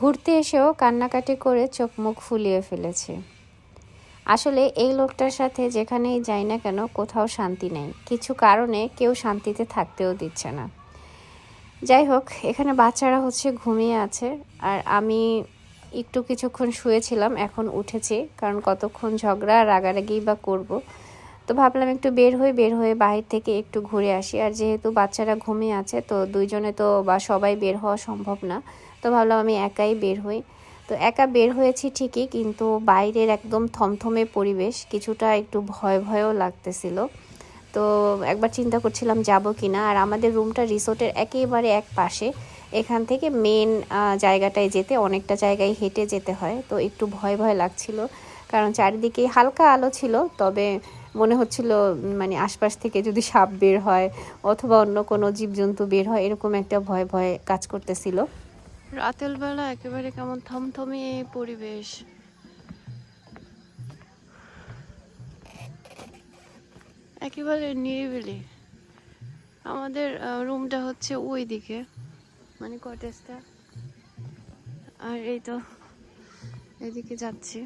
ঘুরতে এসেও কান্নাকাটি করে চোখ মুখ ফুলিয়ে ফেলেছে। আসলে এই লোকটার সাথে যেখানেই যাই না কেন কোথাও শান্তি নেই। কিছু কারণে কেউ শান্তিতে থাকতেও দিচ্ছে না। যাই হোক, এখানে বাচ্চারা হচ্ছে ঘুমিয়ে আছে। আর আমি একটু কিছুক্ষণ শুয়েছিলাম, এখন উঠেছি, কারণ কতক্ষণ ঝগড়া আর রাগারাগি বা করব। তো ভাবলাম একটু বের হয়ে বের হয়ে বাহির থেকে একটু ঘুরে আসি। আর যেহেতু বাচ্চারা ঘুমিয়ে আছে, তো দুইজনে তো বা সবাই বের হওয়া সম্ভব না। তো ভাবলাম আমি একাই বের হই। তো একা বের হয়েছি ঠিকই, কিন্তু বাইরের একদম থমথমে পরিবেশ কিছুটা একটু ভয় ভয়ও লাগতেছিল। তো একবার চিন্তা করছিলাম যাব কি না আর আমাদের রুমটা রিসোর্টের একেবারে এক পাশে। এখান থেকে মেন জায়গাটায় যেতে অনেকটা জায়গায় হেঁটে যেতে হয়, তো একটু ভয় ভয় লাগছিল। কারণ চারিদিকে হালকা আলো ছিল, তবে মনে হচ্ছিল মানে আশপাশ থেকে যদি সাপ বের হয়, অথবা অন্য কোনো জীবজন্তু বের হয়, এরকম একটা ভয় ভয় কাজ করতেছিল। রাতের বেলা একেবারে কেমন থমথমে পরিবেশ। একেবারে নিরিবিলি। আমাদের রুমটা হচ্ছে ওই দিকে মানে কটেজটা আর এই তো, এদিকে যাচ্ছি।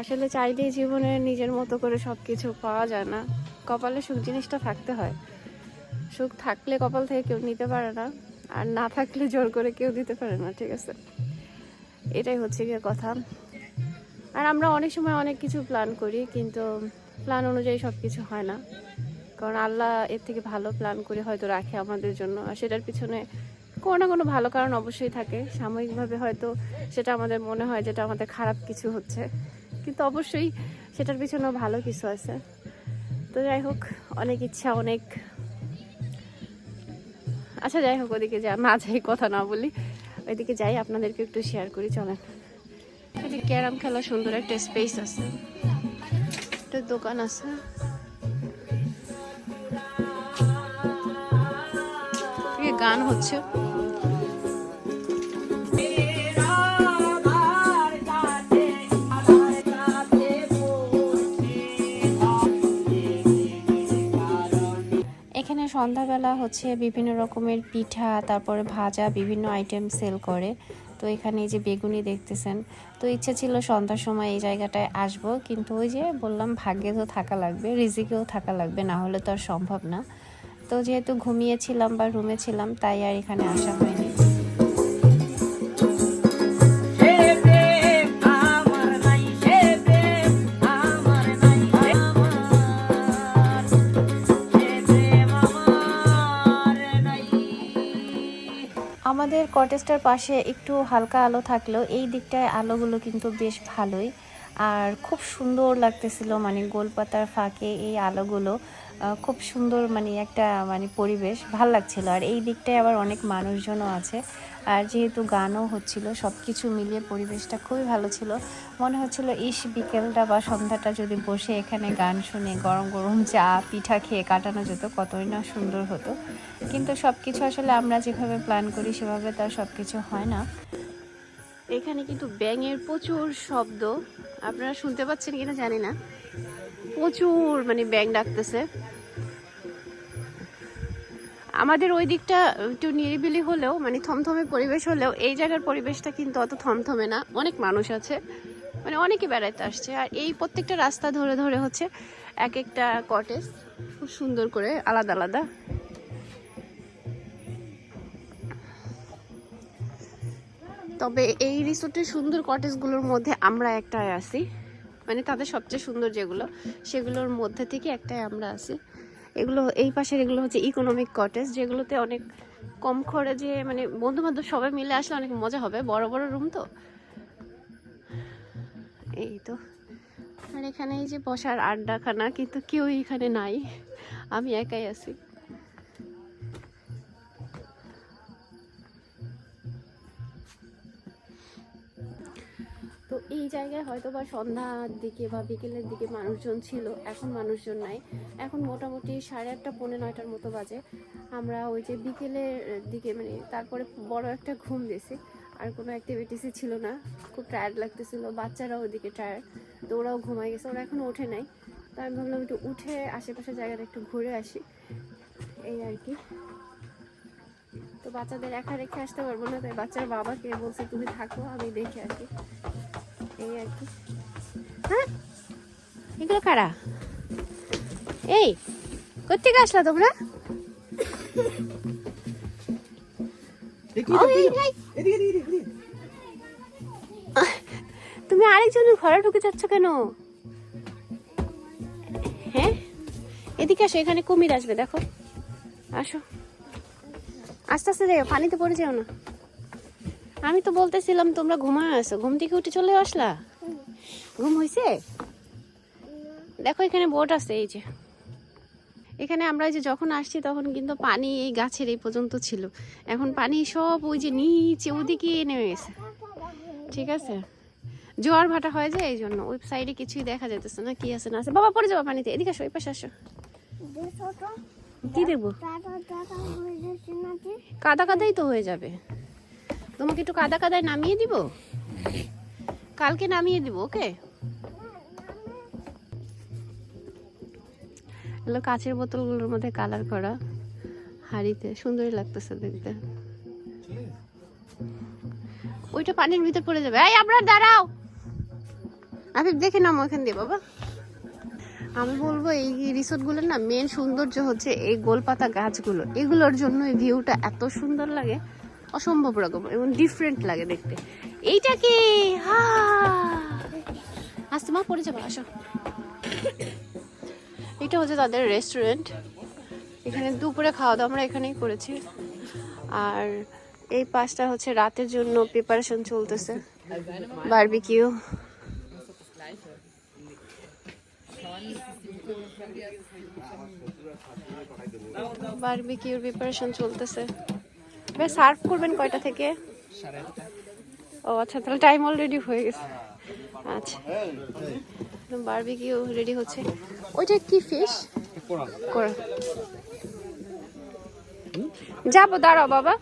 আসলে চাইলেই জীবনে নিজের মতো করে সব কিছু পাওয়া যায় না। কপালে সুখ জিনিসটা থাকতে হয়। সুখ থাকলে কপাল থেকে কেউ নিতে পারে না। আর না থাকলে জোর করে কেউ দিতে পারে না, ঠিক আছে? এটাই হচ্ছে গিয়ে কথা। আর আমরা অনেক সময় অনেক কিছু প্ল্যান করি, কিন্তু প্ল্যান অনুযায়ী সব কিছু হয় না। কারণ আল্লাহ এর থেকে ভালো প্ল্যান করে হয়তো রাখে আমাদের জন্য, আর সেটার পিছনে কোনো না কোনো ভালো কারণ অবশ্যই থাকে। সাময়িকভাবে হয়তো সেটা আমাদের মনে হয় যেটা আমাদের খারাপ কিছু হচ্ছে, কিন্তু অবশ্যই সেটার পিছনেও ভালো কিছু আছে। তো যাই হোক, অনেক ইচ্ছা, অনেক আচ্ছা যাই হোক, ওদিকে যা, না যাই, কথা না বলি। ওইদিকে যাই, আপনাদেরকে একটু শেয়ার করি, চলেন। ক্যারাম খেলা সুন্দর একটা স্পেস আছে। একটা দোকান আছে। গান হচ্ছে। সন্ধ্যাবেলা হচ্ছে বিভিন্ন রকমের পিঠা, তারপরে ভাজা, বিভিন্ন আইটেম সেল করে। তো এখানে এই যে বেগুনি দেখতেছেন, তো ইচ্ছে ছিল সন্ধ্যার সময় এই জায়গাটায় আসব, কিন্তু ওই যে বললাম ভাগ্যে তো থাকা লাগবে, রিজিকেও থাকা লাগবে, না হলে তো আর সম্ভব না। তো যেহেতু ঘুমিয়েছিলাম বা রুমে ছিলাম, তাই আর এখানে আসা হয়নি। আমাদের কটেজটার পাশে একটু হালকা আলো থাকলেও এই দিকটায় আলোগুলো কিন্তু বেশ ভালোই। আর খুব সুন্দর লাগতেছিল মানে গোলপাতার ফাঁকে এই আলোগুলো। খুব সুন্দর মানে একটা মানে পরিবেশ, ভালো লাগছিল। আর এই দিকটায় আবার অনেক মানুষজনও আছে। আর যেহেতু গানও হচ্ছিল সব কিছু মিলিয়ে পরিবেশটা খুবই ভালো ছিল। মনে হচ্ছিল, ইস, বিকেলটা বা সন্ধ্যাটা যদি বসে এখানে গান শুনে গরম গরম চা, পিঠা খেয়ে কাটানো যেত, কতই না সুন্দর হতো। কিন্তু সব কিছু আসলে আমরা যেভাবে প্ল্যান করি, সেভাবে তার সব কিছু হয় না। এখানে কিন্তু ব্যাঙের প্রচুর শব্দ। আপনারা শুনতে পাচ্ছেন কিনা জানি না। প্রচুর মানে ব্যাং ডাকতেছে। আমাদের ওই দিকটা একটু নিরিবিলি হলেও মানে থমথমে পরিবেশ হলেও, এই জায়গার পরিবেশটা কিন্তু অত থমথমে না। অনেক মানুষ আছে মানে অনেকে বেড়াইতে আসছে। আর এই প্রত্যেকটা রাস্তা ধরে ধরে হচ্ছে এক একটা কটেজ খুব সুন্দর করে আলাদা আলাদা। তবে এই রিসোর্টের সুন্দর কটেজগুলোর মধ্যে আমরা একটাই আছি। মানে তাদের সবচেয়ে সুন্দর যেগুলো, সেগুলোর মধ্যে থেকে একটাই আমরা আছি। এগুলো, এই পাশের এগুলো হচ্ছে ইকোনমিক কটেজ যেগুলোতে অনেক কম খরচে মানে বন্ধু বান্ধব সবাই মিলে আসলে অনেক মজা হবে। বড় বড় রুম তো। এই তো। আর এখানে এই যে বসার আড্ডাখানা, কিন্তু কেউ এখানে নাই। আমি একাই আছি। জায়গায় হয়তো বা সন্ধ্যার দিকে বা বিকেলের দিকে মানুষজন ছিল, এখন মানুষজন নাই। এখন মোটামুটি সাড়ে আটটা, পৌনে নয়টার মতো বাজে। আমরা ওই যে বিকেলের দিকে মানে তারপরে বড় একটা ঘুম দিয়েছি। আর কোনো অ্যাক্টিভিটিসই ছিল না। খুব টায়ার্ড লাগতেছিল। বাচ্চারাও ওদিকে টায়ার্ড তো ওরাও ঘুমাই গেছে। ওরা এখনও ওঠে নাই। তো আমি ভাবলাম একটু উঠে আশেপাশের জায়গাটা একটু ঘুরে আসি। এই আর কি। তো বাচ্চাদের একা রেখে আসতে পারব না। তাই বাচ্চার বাবাকে বলছে, তুমি থাকো, আমি দেখে আসি। এই আর কি। হ্যাঁ? এগুলো কারা? এই কোথেকে আসলা তোমরা। তুমি আরেকজনের ঘরে ঢুকে যাচ্ছ কেন? হ্যাঁ? এদিকে আসো এখানে কুমির আসবে দেখো। আসো। আস্তে আস্তে দেখো পানিতে পড়ে যাও না। আমি তো বলতেছিলাম তোমরা ঘুমায় আসো ঘুম থেকে উঠে চলে আসলা? ঘুম হয়েছে দেখো এখানে বোট আছে এই যে। এখানে আমরা এই যে যখন আসছি তখন কিন্তু পানি এই গাছের এই পর্যন্ত ছিল। এখন পানি সব ওই যে নিচে ওদিকে নেমে গেছে। ঠিক আছে? জোয়ার ভাটা হয় যে এই জন্য। ওই সাইডে কিছুই দেখা যেতেছে না কি আছে না আছে। বাবা পড়ে যাব পানিতে। এদিকে আসো ওই পাশে আসো। কি দেখব কাদা কাদাই তো হয়ে যাবে। তোমাকে একটু কাদা কাদায় নামিয়ে দিব? কালকে নামিয়ে দিব, ওকে? এগুলো কাচের বোতলগুলোর মধ্যে কালার করা হাড়িতে। সুন্দরই লাগতেছে দেখতে। ওইটা পানির ভিতর পড়ে যাবে। এই আপনার দাঁড়াও! আমি দেখে নামো এখান দিয়ে, বাবা। আমি বলব, এই রিসোর্টগুলোর না মেন সৌন্দর্য হচ্ছে এই গোলপাতা গাছগুলো। এগুলোর জন্য এই ভিউটা এত সুন্দর লাগে। অসম্ভব রকম এবং ডিফারেন্ট লাগে দেখতে। এইটা কি? আসতে মা, পড়ে যাব, আসো। এটা হচ্ছে তাদের রেস্টুরেন্ট এখানে দুপুরে খাওয়া দাওয়া আমরা এখানেই করেছি। আর এই পাশটা হচ্ছে রাতের জন্য প্রিপারেশন চলতেছে। বারবিকিউ বারবিকিউর প্রিপারেশন চলতেছে। বেশ সার্ভ করবেন কয়টা থেকে? ও আচ্ছা তাহলে টাইম অলরেডি হয়ে গেছে। আচ্ছা। বারবিকিউ রেডি হচ্ছে। ওইটা কি ফিশ কোরা যাব দাঁড়াও বাবা।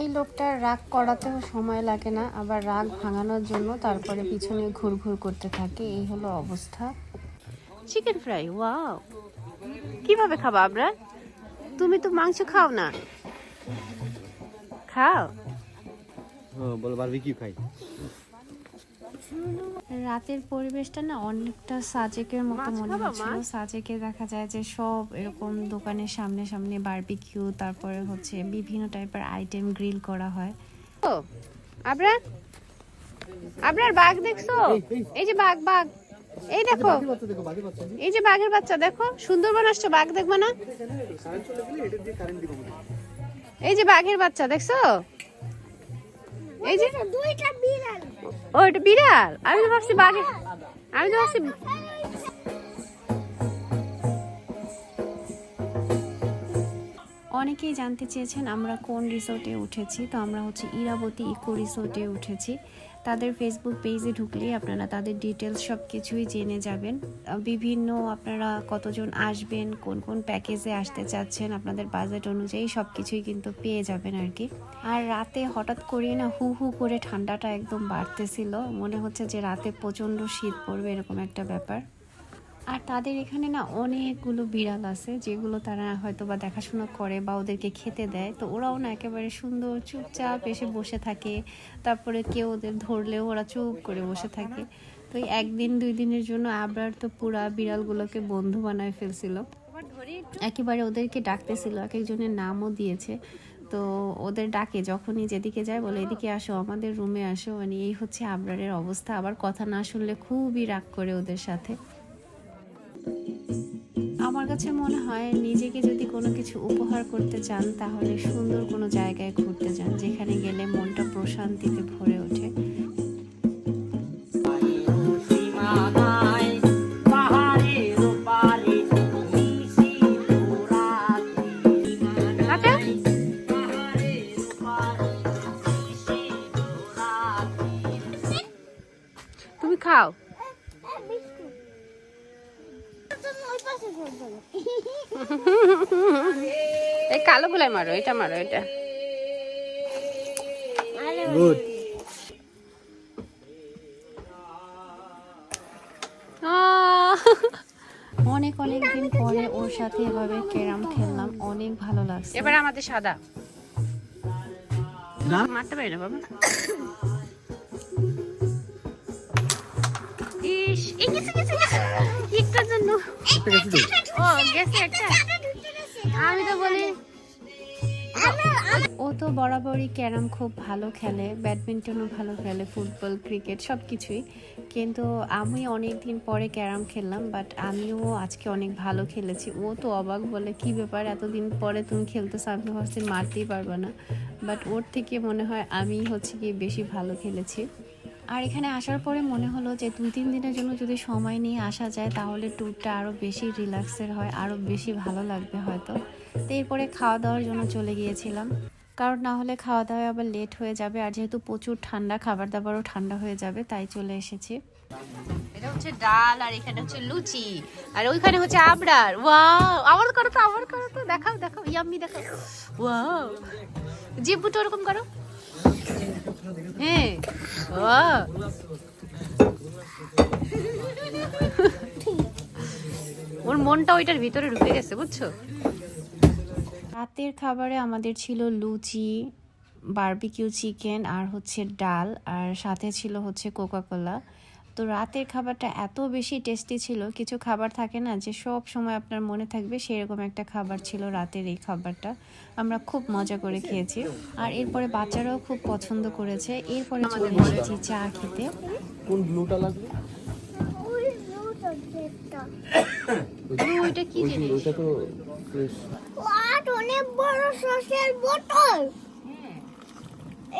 এই লোকটার রাগ করাতেও সময় লাগে না আবার রাগ ভাঙানোর জন্য তারপরে পিছনে ঘুরঘুর করতে থাকে এই হলো অবস্থা। চিকেন ফ্রাই ওয়াও কীভাবে খাবা আমরা তুমি তো মাংস খাও না। খাও। বলো বারবিকিউ খাই। রাতের পরিবেশটা না অনেকটা সাজেকের মতো মনে হচ্ছিল। সাজেকে দেখা যায় যে সব এরকম দোকানের সামনে সামনে বারবিকিউ তারপরে হচ্ছে বিভিন্ন টাইপের আইটেম গ্রিল করা হয়। ও আবরার? আবরার বাঘ দেখছ? এই যে বাঘ বাঘ। এই দেখো। এই যে বাঘের বাচ্চা দেখো সুন্দরবন আসছো বাঘ দেখব না? এই যে বাঘের বাচ্চা দেখছ? এই যে দুইটা বিড়াল ও এটা বিড়াল। আমি তো ভাবছি বাঘের আমি তো ভাবছি অনেকেই জানতে চেয়েছেন আমরা কোন রিসোর্টে উঠেছি। তো আমরা হচ্ছে ইরাবতী ইকো রিসোর্টে উঠেছি। তাদের ফেসবুক পেজে ঢুকলেই আপনারা তাদের ডিটেলস সব কিছুই জেনে যাবেন। বিভিন্ন আপনারা কতজন আসবেন, কোন কোন প্যাকেজে আসতে চাচ্ছেন, আপনাদের বাজেট অনুযায়ী সব কিছুই কিন্তু পেয়ে যাবেন আর কি। আর রাতে হঠাৎ করে না হু হু করে ঠান্ডাটা একদম বাড়তেছিল। মনে হচ্ছে যে রাতে প্রচণ্ড শীত পড়বে, এরকম একটা ব্যাপার। আর তাদের এখানে না অনেকগুলো বিড়াল আছে, যেগুলো তারা হয়তো বা দেখাশোনা করে বা ওদেরকে খেতে দেয়। তো ওরাও না একেবারে সুন্দর, চুপচাপ এসে বসে থাকে। তারপরে কেউ ওদের ধরলেও ওরা চুপ করে বসে থাকে। তো একদিন দুই দিনের জন্য আবরার তো পুরা বিড়ালগুলোকে বন্ধু বানায় ফেলছিল। একেবারে ওদেরকে ডাকতেছিল এক একজনের নামও দিয়েছে। তো ওদের ডাকে, যখনই যেদিকে যায় বলে, এদিকে আসো, আমাদের রুমে আসো। মানে এই হচ্ছে আবরারের অবস্থা। আবার কথা না শুনলে খুবই রাগ করে ওদের সাথে। আমার কাছে মনে হয় নিজেকে যদি কোনো কিছু উপহার করতে চান, তাহলে সুন্দর কোনো জায়গায় ঘুরতে যান, যেখানে গেলে মনটা প্রশান্তিতে ভরে ওঠে। মারো এটা মারো এটা। গুড অনেক অনেক দিন পরে ওর সাথে এভাবে ক্যারাম খেললাম অনেক ভালো লাগছে। এবার আমাদের সাদা। মারতে পারি না বাবা? ইস এই একটার জন্য। ও গেছে একটা? আমি তো বলি তো বরাবরই ক্যারাম খুব ভালো খেলে, ব্যাডমিন্টনও ভালো খেলে, ফুটবল, ক্রিকেট সব কিছুই। কিন্তু আমি অনেক দিন পরে ক্যারাম খেললাম, বাট আমিও আজকে অনেক ভালো খেলেছি। ও তো অবাক বলে, কি ব্যাপার, এতদিন পরে তুমি খেলতেছো আমি ভাবছি, মারতেই পারবে না। বাট ওর থেকে মনে হয় আমি হচ্ছে কি বেশি ভালো খেলেছি। আর এখানে আসার পরে মনে হলো যে দুই, তিন দিনের জন্য যদি সময় নিয়ে আসা যায়, তাহলে ট্যুরটা আরও বেশি রিল্যাক্সের হয় আরও বেশি ভালো লাগবে হয়তো। তো এরপরে খাওয়া দাওয়ার জন্য চলে গিয়েছিলাম। কারণ না হলে খাওয়া দাওয়া আবার লেট হয়ে যাবে আর যেহেতু প্রচুর ঠান্ডা খাবার দাবারও ঠান্ডা হয়ে যাবে, তাই চলে এসেছি। এটা হচ্ছে ডাল আর এখানে হচ্ছে লুচি। আর ওইখানে হচ্ছে আবড়ার ওয়াও! আবার করো তো আবার করো তো। দেখাও দেখাও, ইয়াম্মি দেখাও। ওয়াও! জিব্বুটা ওরকম করো। হ্যাঁ ওয়াও! ওর মনটা ওইটার ভিতরে ঢুকে গেছে, বুঝছ? রাতের খাবারে আমাদের ছিল লুচি, বারবিকিউ চিকেন আর হচ্ছে ডাল আর সাথে ছিল হচ্ছে কোকাকোলা। তো রাতের খাবারটা এত বেশি টেস্টি ছিল, কিছু খাবার থাকে না যে সব সময় আপনার মনে থাকবে সেরকম একটা খাবার ছিল রাতের এই খাবারটা। আমরা খুব মজা করে খেয়েছি। আর এরপরে বাচ্চারাও খুব পছন্দ করেছে। এরপরে চলে এসেছি চা খেতে। কোন ব্লুটা লাগবে? ওইটা কি জিনিস ওটা তো fresh। অনেক বড় সসের বোতল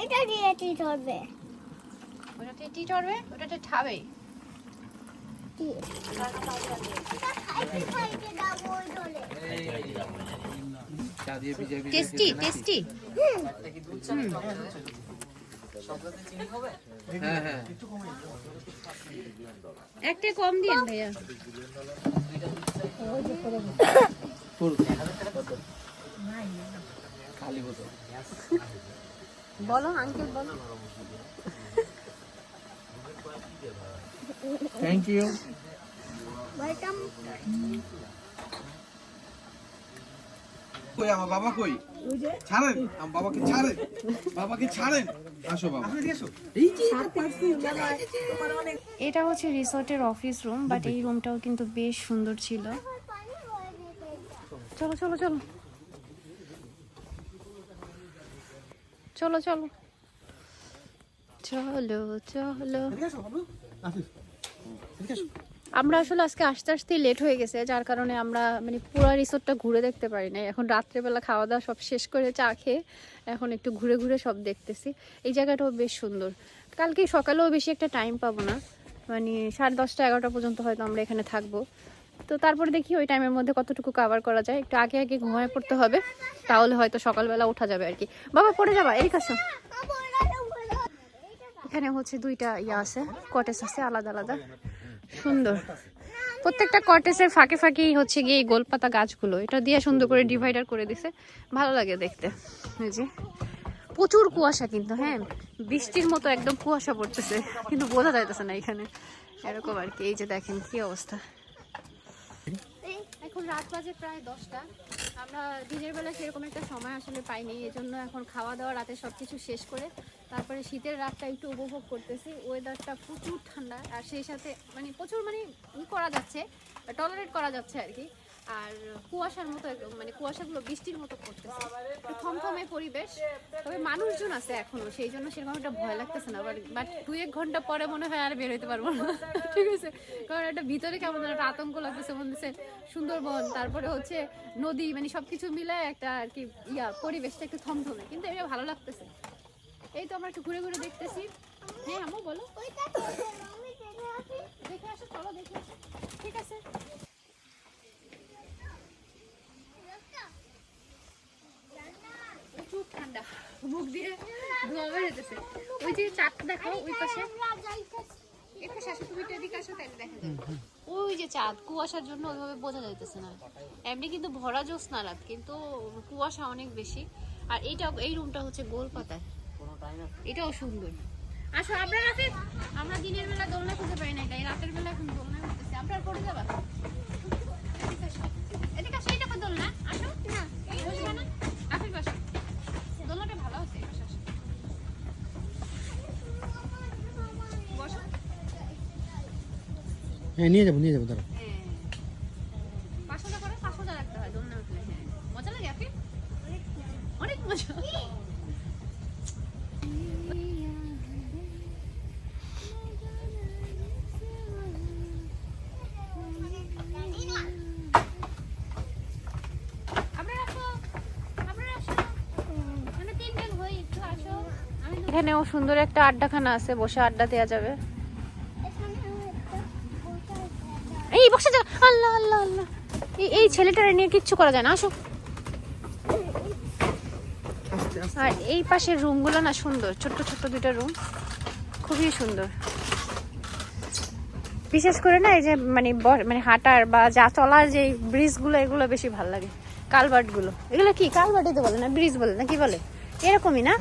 এটা দিয়ে কি ধরবে ওটাতে টি ওটাতে ঠাবে টেস্টি টেস্টি একটা কম দিন ভাইয়া। বলো আঙ্কেল বলো। থ্যাংক ইউ ওয়েলকাম কই আমার বাবা কই? ছাড়েন বাবাকে ছাড়েন বাবাকে ছাড়েন। আসো বাবা। এটা হচ্ছে রিসোর্টের অফিস রুম বাট এই রুমটাও কিন্তু বেশ সুন্দর ছিল। চলো চলো চলো। চলো চলো। চলো চলো আমরা আসলে আজকে আস্তে আস্তে লেট হয়ে গেছে, যার কারণে আমরা মানে পুরো রিসোর্টটা ঘুরে দেখতে পারি না এখন রাত্রেবেলা খাওয়া দাওয়া সব শেষ করে চা খেয়ে এখন একটু ঘুরে ঘুরে সব দেখতেছি। এই জায়গাটাও বেশ সুন্দর। কালকে সকালেও বেশি একটা টাইম পাবো না। মানে সাড়ে দশটা, এগারোটা পর্যন্ত হয়তো আমরা এখানে থাকব। তো তারপরে দেখি ওই টাইমের মধ্যে কতটুকু কভার করা যায়। একটু আগে আগে ঘুমায় পড়তে হবে, তাহলে হয়তো সকালবেলা ওঠা যাবে আর কি বাবা, পড়ে যাবা এদিকে আসো এখানে হচ্ছে দুইটা ইয়ে আছে কটেজ আছে, আলাদা আলাদা। সুন্দর। প্রত্যেকটা কটেজের ফাঁকে ফাঁকেই হচ্ছে গিয়ে এই গোলপাতা গাছগুলো। এটা দিয়ে সুন্দর করে ডিভাইডার করে দিছে। ভালো লাগে দেখতে। এই যে। প্রচুর কুয়াশা কিন্তু হ্যাঁ? বৃষ্টির মতো একদম কুয়াশা পড়তেছে। কিন্তু বোঝা যাইতেছে না এখানে। এরকম আর কি। এই যে দেখেন কি অবস্থা। এখন রাত বাজে প্রায় দশটা। আমরা দিনের বেলা সেরকম একটা সময় আসলে পাইনি। এই জন্য এখন খাওয়া দাওয়া রাতে সব কিছু শেষ করে তারপরে শীতের রাতটা একটু উপভোগ করতেছি ওয়েদারটা প্রচুর ঠান্ডা, আর সেই সাথে মানে প্রচুর মানে ই করা যাচ্ছে টলারেট করা যাচ্ছে আর কি। আর কুয়াশার মতো মানে কুয়াশাগুলো বৃষ্টির মতো পড়তেছে একটু থমথমে পরিবেশ, তবে মানুষজন আছে এখনও, সেই জন্য সেরকম একটা ভয় লাগতেছে না বাট দুই এক ঘণ্টা পরে মনে হয় আর বেরোতে পারব না। ঠিক আছে? কারণ একটা ভিতরে কেমন একটা আতঙ্ক লাগতেছে, মনে হচ্ছে সুন্দরবন, তারপরে হচ্ছে নদী মানে সবকিছু মিলে একটা আর কি ইয়া, পরিবেশটা একটু থমথমে, কিন্তু এটা ভালো লাগতেছে। এই তো আমরা একটু ঘুরে ঘুরে দেখতেছি। হ্যাঁ আমু বলো। দেখে আসো, চলো দেখে ঠিক আছে। দিয়ে ওই যে চাঁদটা ওই যে চাঁদ, কুয়াশার জন্য ওইভাবে বোঝা যাইতেছে না। এমনি কিন্তু কিন্তু কুয়াশা অনেক বেশি। আর এইটা, এই রুমটা হচ্ছে গোল পাতায় এটাও সুন্দর। আসো আমরা রাতে আমরা দিনের বেলা দোলনা খুঁজে পাই না তাই রাতের বেলা এখন দোলনা করতেছি আমরা আর পড়ে যাবা? দেখো দোলনা। আসো। না বসবে না দোলনাটা ভালো আছে এই পাশে হ্যাঁ নিয়ে যাব নিয়ে যাব দাঁড়া হ্যাঁ পাঁচশোটা করে পাঁচশোটা রাখতে হয় দোলনা উঠলে হ্যাঁ মজা লাগে আপনি অনেক মজা আপনারা আসো আপনারা আসো মানে তিনজন হই একটু আসো আমি দু- এখানেও সুন্দর একটা আড্ডাখানা আছে, বসে আড্ডা দেওয়া যাবে। এই বসে যা, আল্লাহ আল্লাহ আল্লাহ। এই ছেলেটারে নিয়ে কিচ্ছু করা যায় না, আসো। আর এই পাশের রুমগুলো না সুন্দর, ছোট্ট ছোট্ট দুটো রুম, খুবই সুন্দর। বিশেষ করে না, এই যে মানে মানে হাঁটার বা যা চলার যে ব্রিজগুলো, এগুলো বেশি ভালো লাগে। কালভার্টগুলো এগুলো কি? কালভার্টই তো বলে না, ব্রিজ বলে না, কি বলে? এরকমই না?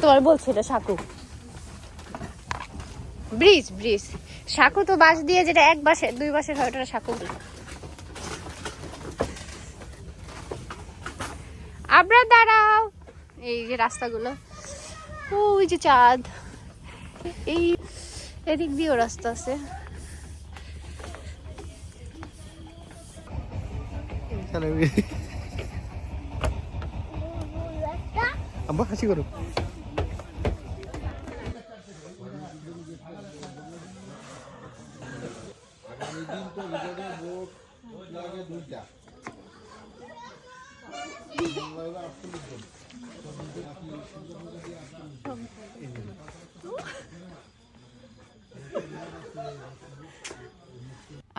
তোমার বলছো এটা সাঁকু। Bridge bridge. সাঁকু তো বাস দিয়ে যেটা এক বাসে দুই বাসের হয় ওটা সাঁকু বলে। আবরা দাঁড়াও। এই যে রাস্তাগুলো। ওই যে চাঁদ। এই এদিক দিয়েও রাস্তা আছে। আব্বা হাসি করো।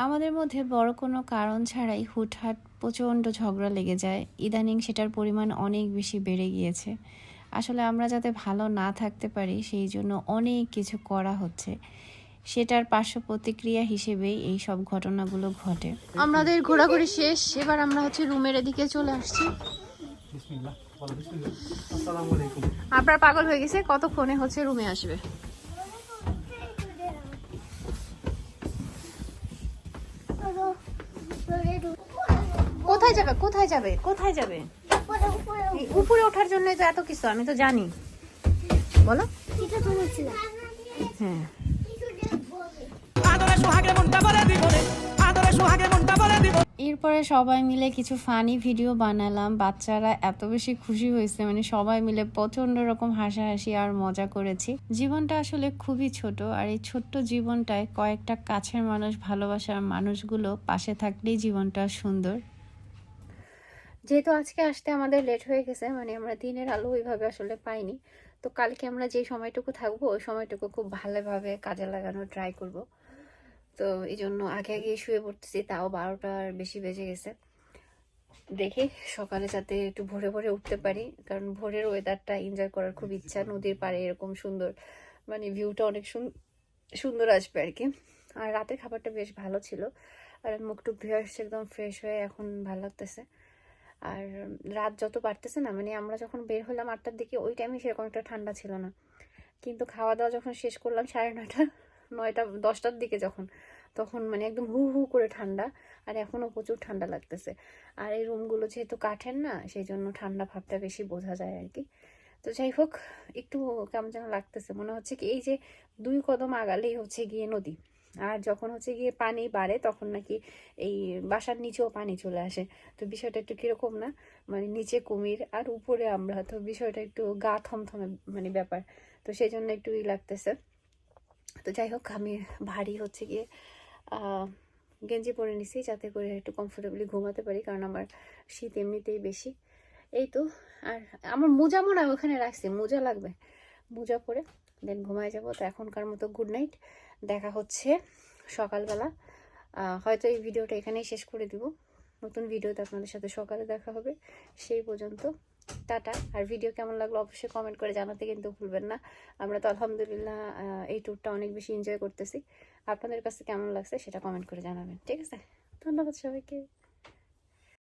আমাদের মধ্যে বড় কোনো কারণ ছাড়াই হুটহাট প্রচণ্ড ঝগড়া লেগে যায়। ইদানিং সেটার পরিমাণ অনেক বেশি বেড়ে গিয়েছে। আসলে আমরা যাতে ভালো না থাকতে পারি, সেই জন্য অনেক কিছু করা হচ্ছে। সেটার পার্শ্ব প্রতিক্রিয়া হিসেবেই এই সব ঘটনাগুলো ঘটে। আমাদের ঘোরাঘুরি শেষ এবার আমরা হচ্ছে রুমের এদিকে চলে আসছি। আসসালামু আপনার পাগল হয়ে গেছে কতক্ষণে হচ্ছে রুমে আসবে। কোথায় যাবে কোথায় যাবে কোথায় যাবে? উপরে ওঠার জন্য তো এত কিছু আমি তো জানি। বলো। হ্যাঁ। এরপরে সবাই মিলে কিছু ফানি ভিডিও বানালাম। বাচ্চারা এত বেশি খুশি হয়েছে মানে সবাই মিলে প্রচণ্ড রকম হাসাহাসি আর মজা করেছি। জীবনটা আসলে খুবই ছোট, আর এই ছোট্ট জীবনটায় কয়েকটা কাছের মানুষ, ভালোবাসার মানুষগুলো পাশে থাকলেই জীবনটা সুন্দর। যেহেতু আজকে আসতে আমাদের লেট হয়ে গেছে মানে আমরা দিনের আলো ওইভাবে আসলে পাইনি। তো কালকে আমরা যে সময়টুকু থাকব, ওই সময়টুকু খুব ভালোভাবে কাজে লাগানোর ট্রাই করব। তো এই জন্য আগে আগে শুয়ে পড়তেছি, তাও বারোটার বেশি বেজে গেছে। দেখি সকালে যাতে একটু ভোরে ভোরে উঠতে পারি, কারণ ভোরের ওয়েদারটা এনজয় করার খুব ইচ্ছা, নদীর পাড়ে এরকম সুন্দর মানে ভিউটা অনেক সুন- সুন্দর আসবে আর কি। আর রাতের খাবারটা বেশ ভালো ছিল, আর মুখ টুক ধুয়ে আসছে, একদম ফ্রেশ হয়ে এখন ভালো লাগতেছে। আর রাত যত বাড়তেছে না মানে আমরা যখন বের হলাম আটটার দিকে, ওই টাইমে সেরকম একটা ঠান্ডা ছিল না। কিন্তু খাওয়া দাওয়া যখন শেষ করলাম সাড়ে নয়টা নয়টা, দশটার দিকে যখন, তখন মানে একদম হু হু করে ঠান্ডা, আর এখনও প্রচুর ঠান্ডা লাগতেছে। আর এই রুমগুলো যেহেতু কাঠের না, সেই জন্য ঠান্ডা ভাবটা বেশি বোঝা যায় আর কি। তো যাই হোক, একটু কেমন যেন লাগতেছে। মনে হচ্ছে কি এই যে দুই কদম আগালেই হচ্ছে গিয়ে নদী। আর যখন হচ্ছে গিয়ে পানি বাড়ে, তখন নাকি এই বাসার নিচেও পানি চলে আসে। তো বিষয়টা একটু কীরকম না? মানে নিচে কুমির, আর উপরে আমরা। তো বিষয়টা একটু গা থমথমে মানে ব্যাপার। তো সেই জন্য একটু ই লাগতেছে। তো যাই হোক আমি ভারী হচ্ছে গিয়ে গেঞ্জি পরে নিছি যাতে করে একটু কমফোর্টেবলি ঘুমাতে পারি, কারণ আমার শীত এমনিতেই বেশি। এই তো, আর আমার মোজা মনে হয় ওখানে রাখছি, মোজা লাগবে। মোজা পরে দেন ঘুমায় যাব। তো এখনকার মতো গুড নাইট দেখা হচ্ছে সকালবেলা। হয়তো এই ভিডিওটা এখানেই শেষ করে দিব। নতুন ভিডিওতে আপনাদের সাথে সকালে দেখা হবে। সেই পর্যন্ত টাটা। আর ভিডিও কেমন লাগল অবশ্যই কমেন্ট করে জানাতে কিন্তু ভুলবেন না। আমরা তো আলহামদুলিল্লাহ এই ট্যুরটা অনেক বেশি এনজয় করতেছি। আপনাদের কাছে কেমন লাগছে সেটা কমেন্ট করে জানাবেন, ঠিক আছে? ধন্যবাদ সবাইকে।